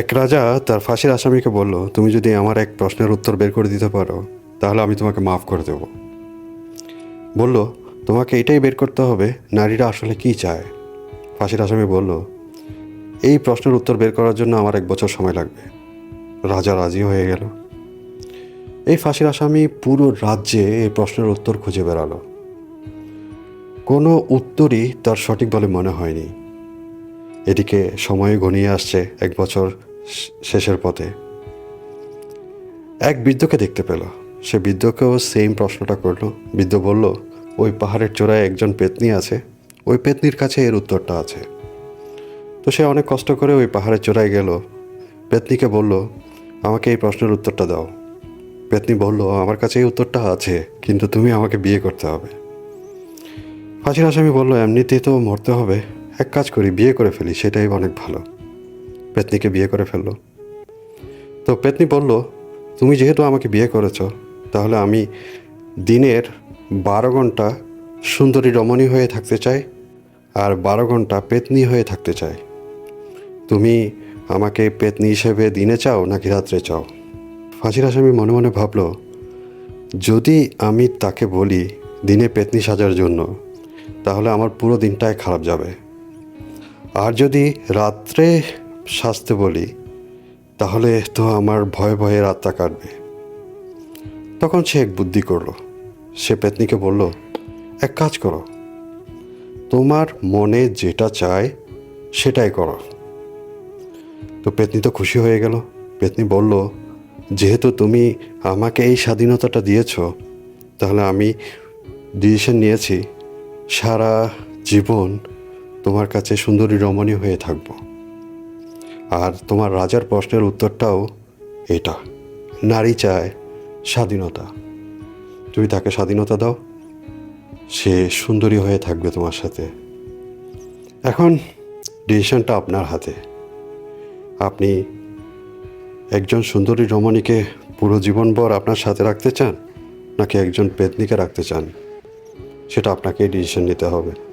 এক রাজা তার ফাঁসির আসামিকে বলল, তুমি যদি আমার এক প্রশ্নের উত্তর বের করে দিতে পারো, তাহলে আমি তোমাকে মাফ করে দেব। বলল, তোমাকে এটাই বের করতে হবে, নারীরা আসলে কি চায়? ফাঁসির আসামি বলল, এই প্রশ্নের উত্তর বের করার জন্য আমার এক বছর সময় লাগবে। রাজা রাজি হয়ে গেল। এই ফাঁসির আসামি পুরো রাজ্যে এই প্রশ্নের উত্তর খুঁজে বেড়ালো। কোনো উত্তরই তার সঠিক বলে মনে হয়নি। এদিকে সময় ঘনিয়ে আসছে, এক বছর শেষের পথে। এক বৃদ্ধকে দেখতে পেল। সে বৃদ্ধকেও সেম প্রশ্নটা করল। বৃদ্ধ বলল, ওই পাহাড়ের চূড়ায় একজন পেতনি আছে। ওই পেতনির কাছে এর উত্তরটা আছে। তো সে অনেক কষ্ট করে ওই পাহাড়ের চূড়ায় গেল। পেতনিকে বলল, আমাকে এই প্রশ্নের উত্তরটা দাও। পেতনি বলল, আমার কাছে এই উত্তরটা আছে, কিন্তু তুমি আমাকে বিয়ে করতে হবে। ফাঁসির আসামি বলল, এমনিতেই তো মরতে হবে। এক কাজ করি, বিয়ে করে ফেলি, সেটাই অনেক ভালো। পেতনিকে বিয়ে করে ফেলল। তো পেতনি বলল, তুমি যেহেতু আমাকে বিয়ে করেছ, তাহলে আমি দিনের বারো ঘণ্টা সুন্দরী রমণী হয়ে থাকতে চাই আর বারো ঘণ্টা পেতনি হয়ে থাকতে চাই। তুমি আমাকে পেতনি হিসেবে দিনে চাও নাকি রাত্রে চাও? ফাঁসির আসামি মনে মনে ভাবলো, যদি আমি তাকে বলি দিনে পেতনি সাজার জন্য, তাহলে আমার পুরো দিনটাই খারাপ যাবে। আর যদি রাত্রে সাজতে বলি, তাহলে তো আমার ভয়ে ভয়ে রাতটা কাটবে। তখন সে এক বুদ্ধি করল। সে পেতনিকে বলল, এক কাজ করো। তোমার মনে যেটা চায়, সেটাই করো। তো পেতনি তো খুশি হয়ে গেল। পেতনি বলল, যেহেতু তুমি আমাকে এই স্বাধীনতাটা দিয়েছ, তাহলে আমি ডিসিশন নিয়েছি, সারা জীবন তোমার কাছে সুন্দরী রমণী হয়ে থাকব। আর তোমার রাজার প্রশ্নের উত্তরটাও এটা। নারী চায় স্বাধীনতা। তুমি তাকে স্বাধীনতা দাও। সে সুন্দরী হয়ে থাকবে তোমার সাথে। এখন ডিসিশনটা আপনার হাতে। আপনি একজন সুন্দরী রমণীকে পুরো জীবনভর আপনার সাথে রাখতে চান, নাকি একজন পেতনিকে রাখতে চান? সেটা আপনাকেই ডিসিশন নিতে হবে।